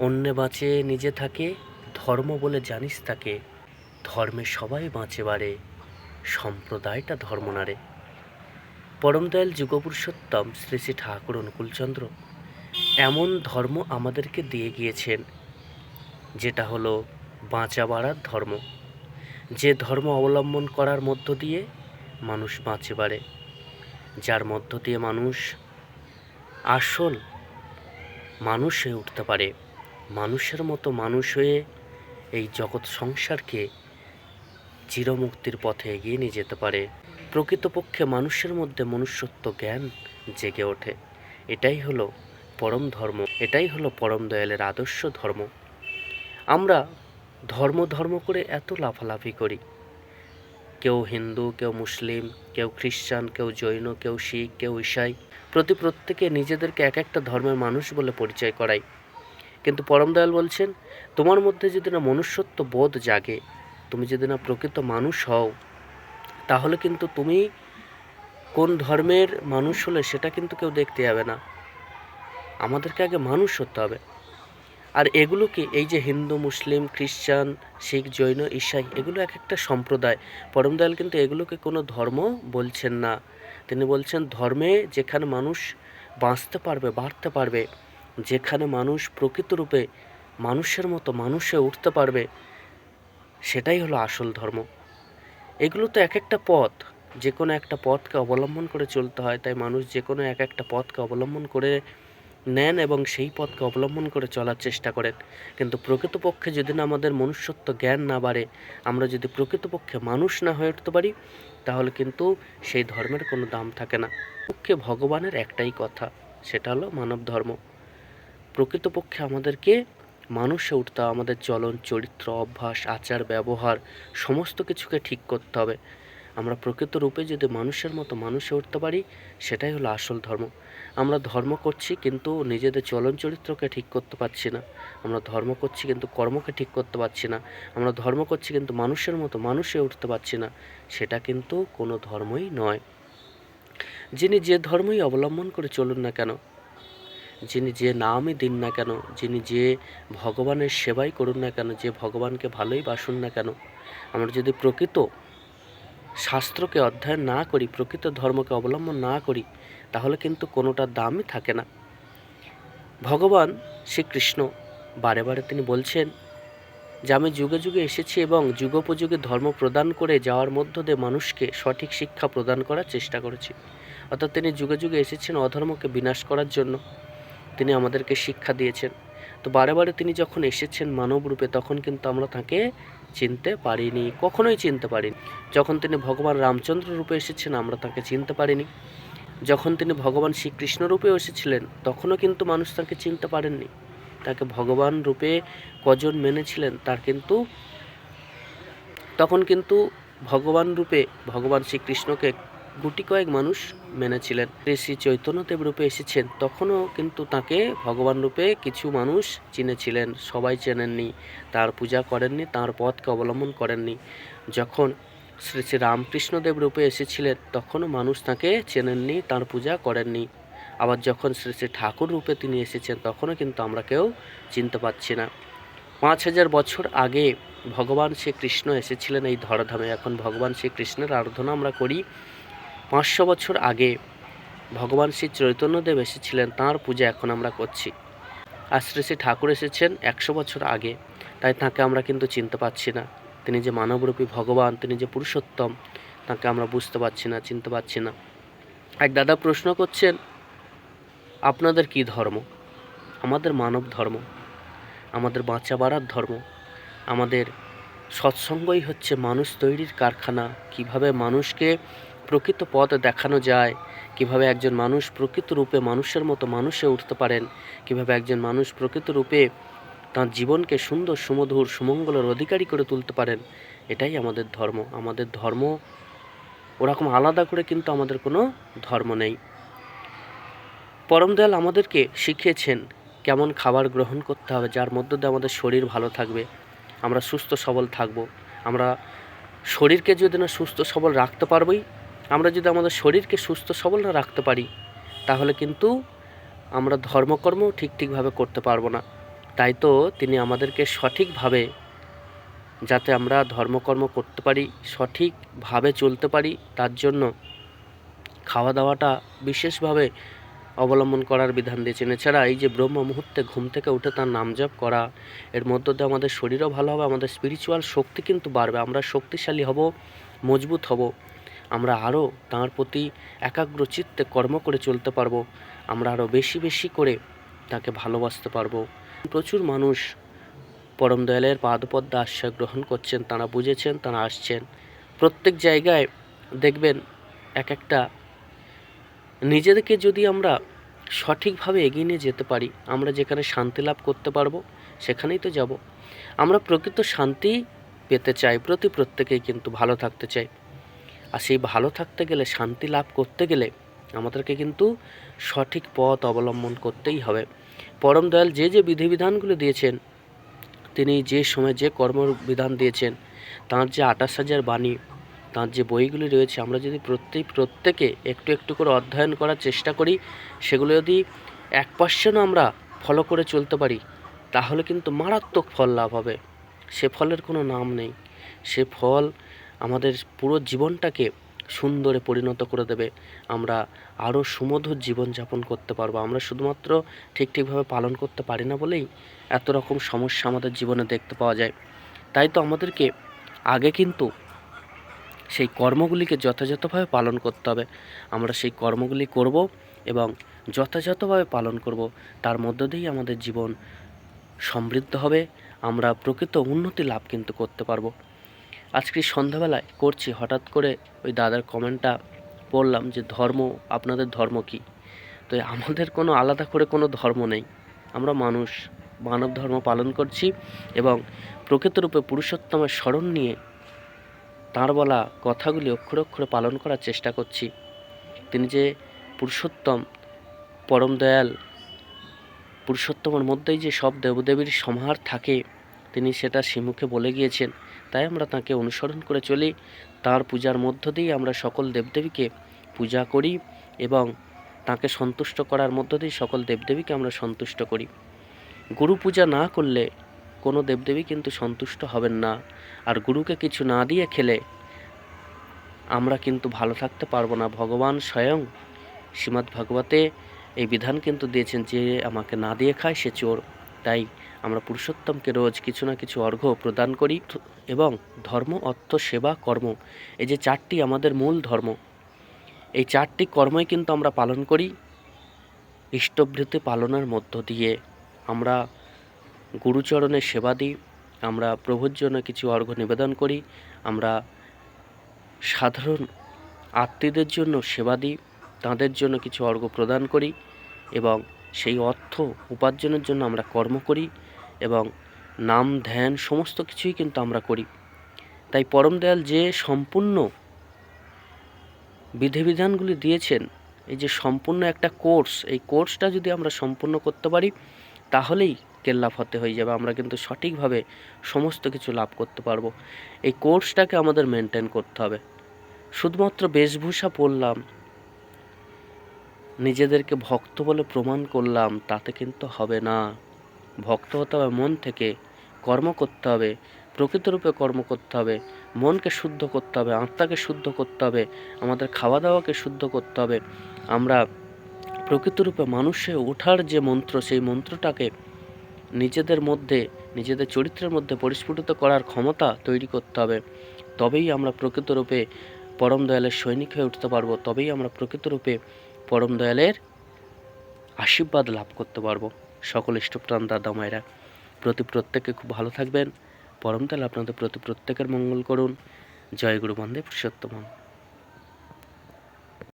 অন্যে বাঁচে, নিজে থাকে। ধর্ম বলে জানিস তাকে। ধর্মে সবাই বাঁচে বারে। সম্প্রদায়টা ধর্ম নারে পরমদয়াল যুগপুরুষোত্তম শ্রী শ্রী ঠাকুর অনুকূলচন্দ্র এমন ধর্ম আমাদেরকে দিয়ে গিয়েছেন, যেটা হলো বাঁচা বাড়ার ধর্ম। যে ধর্ম অবলম্বন করার মধ্য দিয়ে মানুষ বাঁচে বাড়ে যার মধ্য দিয়ে মানুষ আসল মানুষ হয়ে উঠতে পারে। মানুষের মতো মানুষ হয়ে এই জগৎ সংসারকে চিরমুক্তির পথে এগিয়ে নিয়ে যেতে পারে। প্রকৃতপক্ষে মানুষের মধ্যে মনুষ্যত্ব জ্ঞান জেগে ওঠে। এটাই হলো পরম ধর্ম। এটাই হলো পরম দয়ালের আদর্শ ধর্ম। আমরা ধর্ম ধর্ম করে এত লাফালাফি করি। কেউ হিন্দু, কেউ মুসলিম, কেউ খ্রিস্টান, কেউ জৈন, কেউ শিখ, কেউ ঈশাই। প্রতি প্রত্যেকে নিজেদেরকে এক একটা ধর্মের মানুষ বলে পরিচয় করায় কিন্তু পরম দয়াল বলছেন, তোমার মধ্যে যদি না মনুষ্যত্ব বোধ জাগে, তুমি যদি না প্রকৃত মানুষ হও, তাহলে কিন্তু তুমি কোন ধর্মের মানুষ হলে সেটা কিন্তু কেউ দেখতে যাবে না। আমাদেরকে আগে মানুষ হতে হবে। আর এগুলোকে এই যে হিন্দু, মুসলিম খ্রিস্টান শিখ, জৈন ঈশাই এগুলো এক একটা সম্প্রদায়। পরম দয়াল কিন্তু এগুলোকে কোনো ধর্ম বলছেন না। তিনি বলছেন, ধর্মে যেখানে মানুষ বাঁচতে পারবে, বাড়তে পারবে যেখানে মানুষ প্রকৃত রূপে মানুষের মতো মানুষে উঠতে পারবে, সেটাই হলো আসল ধর্ম। এগুলো তো এক একটা পথ যে কোনো একটা পথকে অবলম্বন করে চলতে হয়, তাই মানুষ যে কোনো এক একটা পথকে অবলম্বন করে নেন এবং সেই পথকে অবলম্বন করে চলার চেষ্টা করেন। কিন্তু প্রকৃতপক্ষে যদি না আমাদের মনুষ্যত্ব জ্ঞান না বাড়ে, আমরা যদি প্রকৃতপক্ষে মানুষ না হয়ে উঠতে পারি, তাহলে কিন্তু সেই ধর্মের কোনো দাম থাকে না। পক্ষে ভগবানের একটাই কথা, সেটা হলো মানব ধর্ম। প্রকৃতপক্ষে আমাদেরকে মানুষে উঠতে আমাদের চলন, চরিত্র, অভ্যাস, আচার, ব্যবহার, সমস্ত কিছুকে ঠিক করতে হবে। আমরা প্রকৃত রূপে যদি মানুষের মতো মানুষে উঠতে পারি, সেটাই হলো আসল ধর্ম। আমরা ধর্ম করছি কিন্তু নিজেদের চলন চরিত্রকে ঠিক করতে পারছি না। আমরা ধর্ম করছি কিন্তু কর্মকে ঠিক করতে পারছি না। আমরা ধর্ম করছি কিন্তু মানুষের মতো মানুষে উঠতে পারছি না। সেটা কিন্তু কোনো ধর্মই নয়। যিনি যে ধর্মই অবলম্বন করে চলুন না কেন যিনি যে নামই দিন না কেন, যিনি যে ভগবানের সেবাই করুন না কেন, যে ভগবানকে ভালোই বাসুন না কেন, আমরা যদি প্রকৃত শাস্ত্রকে অধ্যয়ন না করি, প্রকৃত ধর্মকে অবলম্বন না করি, তাহলে কিন্তু কোনোটার দামই থাকে না। ভগবান শ্রীকৃষ্ণ বারে বারে তিনি বলছেন যে, আমি যুগে যুগে এসেছি এবং যুগোপযোগী ধর্ম প্রদান করে যাওয়ার মধ্য দিয়ে মানুষকে সঠিক শিক্ষা প্রদান করার চেষ্টা করেছি। অর্থাৎ তিনি যুগে যুগে এসেছেন অধর্মকে বিনাশ করার জন্য। তিনি আমাদেরকে শিক্ষা দিয়েছেন। তো বারে বারে তিনি যখন এসেছেন মানব রূপে, তখন কিন্তু আমরা তাকে চিনতে পারিনি, কখনোই চিনতে পারিনি। যখন তিনি ভগবান রামচন্দ্র রূপে এসেছেন, আমরা তাকে চিনতে পারিনি। যখন তিনি ভগবান শ্রীকৃষ্ণ রূপেও এসেছিলেন, তখনও কিন্তু মানুষ তাকে চিনতে পারেননি। তাকে ভগবান রূপে কজন মেনেছিলেন, তার কিন্তু তখন কিন্তু ভগবান রূপে, ভগবান শ্রীকৃষ্ণকে গুটি কয়েক মানুষ মেনেছিলেন। শ্রী শ্রী চৈতন্যদেব রূপে এসেছেন। তখনও কিন্তু তাকে ভগবান রূপে কিছু মানুষ চিনেছিলেন। সবাই চেনেননি। তার পূজা করেননি, তার পথকে অবলম্বন করেননি। যখন শ্রী শ্রী রামকৃষ্ণদেব রূপে এসেছিলেন, তখনও মানুষ তাকে চেনেননি, তার পূজা করেননি। আবার যখন শ্রী শ্রী ঠাকুর রূপে তিনি এসেছেন, তখনও কিন্তু আমরা কেউ চিনতে পারছি না। পাঁচ হাজার বছর আগে ভগবান শ্রীকৃষ্ণ এসেছিলেন এই ধরাধামে। এখন ভগবান শ্রীকৃষ্ণের আরাধনা আমরা করি। পাঁচশো বছর আগে ভগবান শ্রী চৈতন্যদেব এসেছিলেন, তাঁর পূজা এখন আমরা করছি। আর শ্রী শ্রী ঠাকুর এসেছেন একশো বছর আগে, তাই তাকে আমরা কিন্তু চিনতে পারছি না। তিনি যে মানবরূপী ভগবান, তিনি যে পুরুষোত্তম, তাকে আমরা বুঝতে পারছি না, চিনতে পারছি না। এক দাদা প্রশ্ন করছেন, আপনাদের কি ধর্ম? আমাদের মানব ধর্ম? আমাদের বাঁচা বাড়ার ধর্ম? আমাদের সৎসঙ্গই হচ্ছে মানুষ তৈরির কারখানা? কীভাবে মানুষকে প্রকৃত পথ দেখানো যায়। কীভাবে একজন মানুষ প্রকৃত রূপে মানুষের মতো মানুষে উঠতে পারেন? কীভাবে একজন মানুষ প্রকৃত রূপে তার জীবনকে সুন্দর, সুমধুর, সুমঙ্গলের অধিকারী করে তুলতে পারেন? এটাই আমাদের ধর্ম। আমাদের ধর্ম ওরকম আলাদা করে কিন্তু আমাদের কোনো ধর্ম নেই। পরম দয়াল আমাদেরকে শিখিয়েছেন কেমন খাবার গ্রহণ করতে হবে, যার মধ্য দিয়ে আমাদের শরীর ভালো থাকবে। আমরা সুস্থ সবল থাকব। আমরা শরীরকে যদি না সুস্থ সবল রাখতে পারবই আমরা যদি আমাদের শরীরকে সুস্থ, সবল না রাখতে পারি, তাহলে কিন্তু আমরা ধর্মকর্ম ঠিক ঠিকভাবে করতে পারব না। তাই তো তিনি আমাদেরকে সঠিকভাবে যাতে আমরা ধর্মকর্ম করতে পারি, সঠিকভাবে চলতে পারি, তার জন্য খাওয়া দাওয়াটা বিশেষভাবে অবলম্বন করার বিধান দিয়েছেন। এছাড়া এই যে ব্রহ্ম মুহূর্তে ঘুম থেকে উঠে তার নাম জপ করা, এর মধ্য দিয়ে আমাদের শরীরও ভালো হবে, আমাদের স্পিরিচুয়াল শক্তি কিন্তু বাড়বে। আমরা শক্তিশালী হব, মজবুত হব। আমরা আরও তাঁর প্রতি একাগ্র চিত্তে কর্ম করে চলতে পারব। আমরা আরও বেশি বেশি করে তাকে ভালোবাসতে পারব। প্রচুর মানুষ পরম দয়ালের পাদপদ্মা আশ্রয় গ্রহণ করছেন, তারা বুঝেছেন, তারা আসছেন। প্রত্যেক জায়গায় দেখবেন এক একটা নিজেদেরকে যদি আমরা সঠিকভাবে এগিয়ে নিয়ে যেতে পারি, আমরা যেখানে শান্তি লাভ করতে পারব, সেখানেই তো যাব। আমরা প্রকৃত শান্তি পেতে চাই, প্রতি প্রত্যেকেই কিন্তু ভালো থাকতে চাই। আর সেই ভালো থাকতে গেলে, শান্তি লাভ করতে গেলে আমাদেরকে কিন্তু সঠিক পথ অবলম্বন করতেই হবে। পরম দয়াল যে যে বিধিবিধানগুলো দিয়েছেন, তিনি যে সময় যে কর্মবিধান দিয়েছেন, তাঁর যে আঠাশ হাজার বাণী, তাঁর যে বইগুলি রয়েছে, আমরা যদি প্রত্যেক, প্রত্যেকে একটু একটু করে অধ্যয়ন করার চেষ্টা করি, সেগুলো যদি এক পার্সেন্টও আমরা ফলো করে চলতে পারি, তাহলে কিন্তু মারাত্মক ফল লাভ হবে। সে ফলের কোনো নাম নেই। সে ফল আমাদের পুরো জীবনটাকে সুন্দরে পরিণত করে দেবে। আমরা আরও সুমধুর জীবনযাপন করতে পারব। আমরা শুধুমাত্র ঠিক ঠিকভাবে পালন করতে পারি না বলেই এত রকম সমস্যা আমাদের জীবনে দেখতে পাওয়া যায়। তাই তো আমাদেরকে আগে কিন্তু সেই কর্মগুলিকে যথাযথভাবে পালন করতে হবে। আমরা সেই কর্মগুলি করব এবং যথাযথভাবে পালন করব। তার মধ্য দিয়েই আমাদের জীবন সমৃদ্ধ হবে। আমরা প্রকৃত উন্নতি লাভ কিন্তু করতে পারব। আজকে সন্ধ্যাবেলায় করছি। হঠাৎ করে ওই দাদার কমেন্টটা পড়লাম যে, ধর্ম, আপনাদের ধর্ম কী? তো আমাদের কোনো আলাদা করে কোনো ধর্ম নেই। আমরা মানুষ, মানব ধর্ম পালন করছি এবং প্রকৃতরূপে পুরুষোত্তমের স্মরণ নিয়ে তাঁর বলা কথাগুলি অক্ষরে অক্ষরে পালন করার চেষ্টা করছি। তিনি যে পুরুষোত্তম, পরম দয়াল, পুরুষোত্তমের মধ্যেই যে সব দেবদেবীর সমাহার থাকে, তিনি সেটা শ্রীমুখে বলে গিয়েছেন। তাই আমরা তাকে অনুসরণ করে চলি। তার পূজার মধ্য দিয়েই আমরা সকল দেবদেবীকে পূজা করি এবং তাকে সন্তুষ্ট করার মধ্য দিয়ে সকল দেবদেবীকে আমরা সন্তুষ্ট করি। গুরু পূজা না করলে কোনো দেবদেবী কিন্তু সন্তুষ্ট হবেন না। আর গুরুকে কিছু না দিয়ে খেলে আমরা কিন্তু ভালো থাকতে পারব না। ভগবান স্বয়ং শ্রীমদ্ ভাগবতে এই বিধান কিন্তু দিয়েছেন যে, আমাকে না দিয়ে খায় সে চোর। তাই আমরা পুরুষোত্তমকে রোজ কিছু না কিছু অর্ঘ্য প্রদান করি এবং ধর্ম, অর্থ, সেবা, কর্ম, এই যে চারটি আমাদের মূল ধর্ম, এই চারটি কর্মই কিন্তু আমরা পালন করি ইষ্টভৃতি পালনের মধ্য দিয়ে। আমরা গুরুচরণের সেবা দিই, আমরা প্রভুর জন্য কিছু অর্ঘ্য নিবেদন করি, আমরা সাধারণ আত্মীয়দের জন্য সেবা দিই, তাদের জন্য কিছু অর্ঘ্য প্রদান করি এবং সেই অর্থ উপার্জনের জন্য আমরা কর্ম করি এবং নাম, ধ্যান সমস্ত কিছুই কিন্তু আমরা করি। তাই পরম দয়াল যে সম্পূর্ণ বিধিবিধানগুলি দিয়েছেন, এই যে সম্পূর্ণ একটা কোর্স, এই কোর্সটা যদি আমরা সম্পূর্ণ করতে পারি, তাহলেই কেল্লা ফতে হয়ে যাবে। আমরা কিন্তু সঠিকভাবে সমস্ত কিছু লাভ করতে পারব। এই কোর্সটাকে আমাদের মেনটেন করতে হবে। শুধুমাত্র বেশভূষা পরলাম নিজেদেরকে ভক্ত বলে প্রমাণ করলাম, তাতে কিন্তু হবে না। ভক্ত হতে হবে মন থেকে, কর্ম করতে হবে প্রকৃতরূপে কর্ম করতে হবে, মনকে শুদ্ধ করতে হবে, আত্মাকে শুদ্ধ করতে হবে, আমাদের খাওয়া দাওয়াকে শুদ্ধ করতে হবে। আমরা প্রকৃতরূপে মানুষে ওঠার যে মন্ত্র, সেই মন্ত্রটাকে নিজেদের মধ্যে, নিজেদের চরিত্রের মধ্যে পরিস্ফুটিত করার ক্ষমতা তৈরি করতে হবে। তবেই আমরা প্রকৃতরূপে পরম দয়ালের সৈনিক হয়ে উঠতে পারব, তবেই আমরা প্রকৃতরূপে পরম দয়ালের আশীর্বাদ লাভ করতে পারব। সকল ইষ্টপ্রাণ দাদা মায়েরা, প্রতি প্রত্যেকে খুব ভালো থাকবেন। পরম দয়াল আপনাদের প্রতি প্রত্যেকের মঙ্গল করুন। জয় গুরু বন্দে পুরুষোত্তম